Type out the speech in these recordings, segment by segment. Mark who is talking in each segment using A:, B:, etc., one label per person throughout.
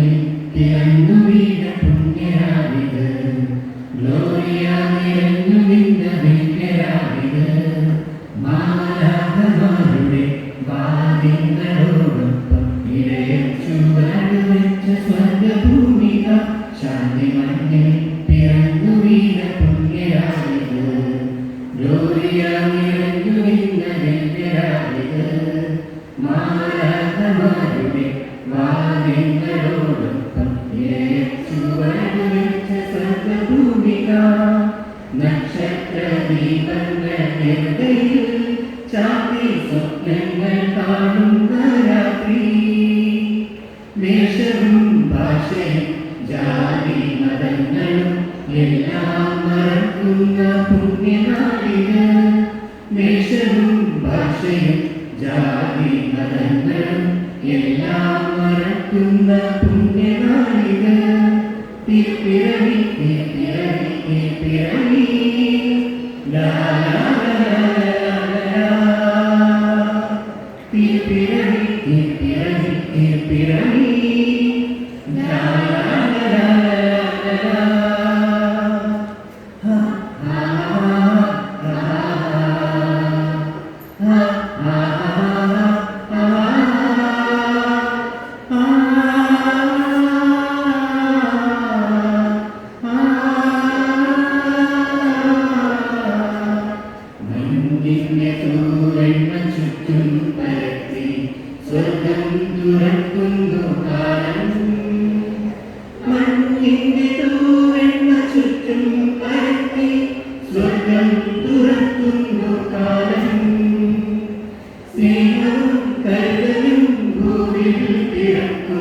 A: കണ്ണിൽ തിളങ്ങു വീണ പുണ്യരാവിത് ഗ്ലോറിയ നിറഞ്ഞു നിന്ന വിദ്യരാവിത് മാലാതമാരുടെ ബാധിങ്ങളോടൊപ്പം ഇടയം ചുവട് വെച്ച സ്വപ്നങ്ങൾ കാണുന്ന രാത്രി ജാതി മതങ്ങളും എല്ലാം മറക്കുന്ന പുണ്യനാളിന് വേഷവും ജാതി മതങ്ങളും എല്ലാം മറക്കുന്ന പുണ്യനാളിന് തിപ്പിറവി തിപ്പിറവി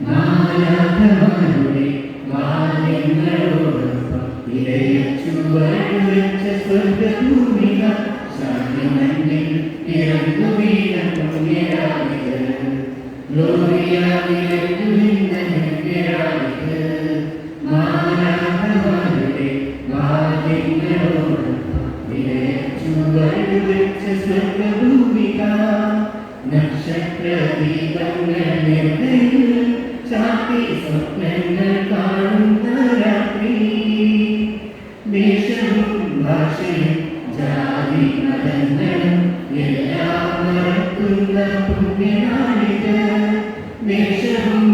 A: മാലാധമാരുടെ വാദ്യങ്ങളോടൊപ്പം ഇരയച്ചു വരവിച്ച സ്വർഗഭൂമിക ശാന്തിമഞ്ഞിൽ ഇറങ്ങു വീണ പുണ്യരാളികൾ ഗ്ലോറിയാവിലു നിന്ന ഹൃദയരാളികൾ മാലാധമാരുടെ വാദ്യങ്ങളോടൊപ്പം ഇരയച്ചു വരവിച്ച സ്വർഗഭൂമിക സ്വപ്നങ്ങൾ കാണുന്ന രാത്രി ദേശവും ഭാഷയും ജാതി മതങ്ങളും എല്ലാം മറക്കുന്ന പുണ്യനാണിത് ദേശവും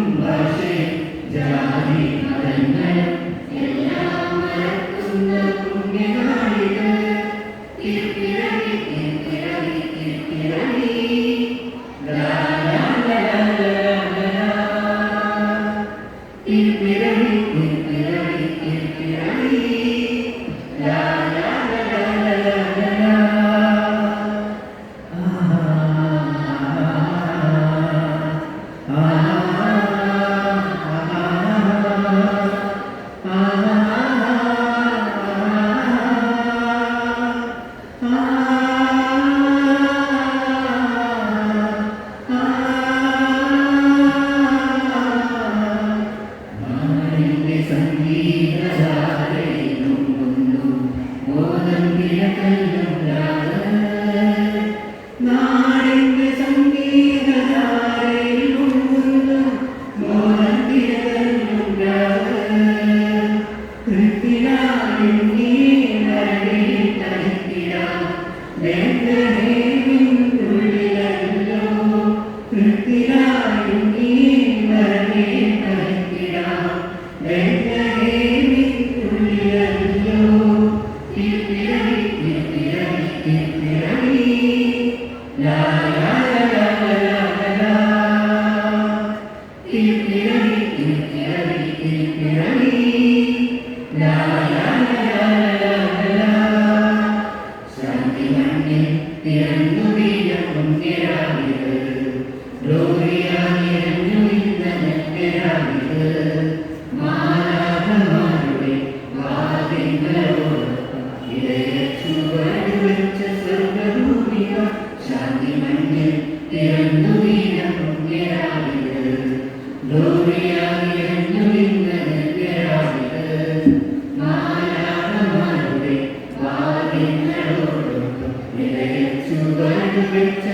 A: can Thank you.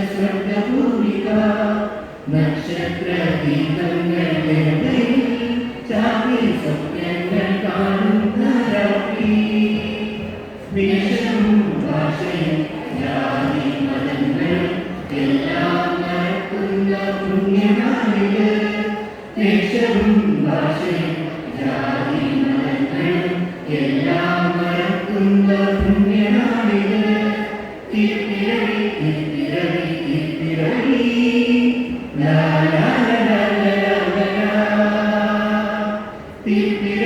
A: Be, be.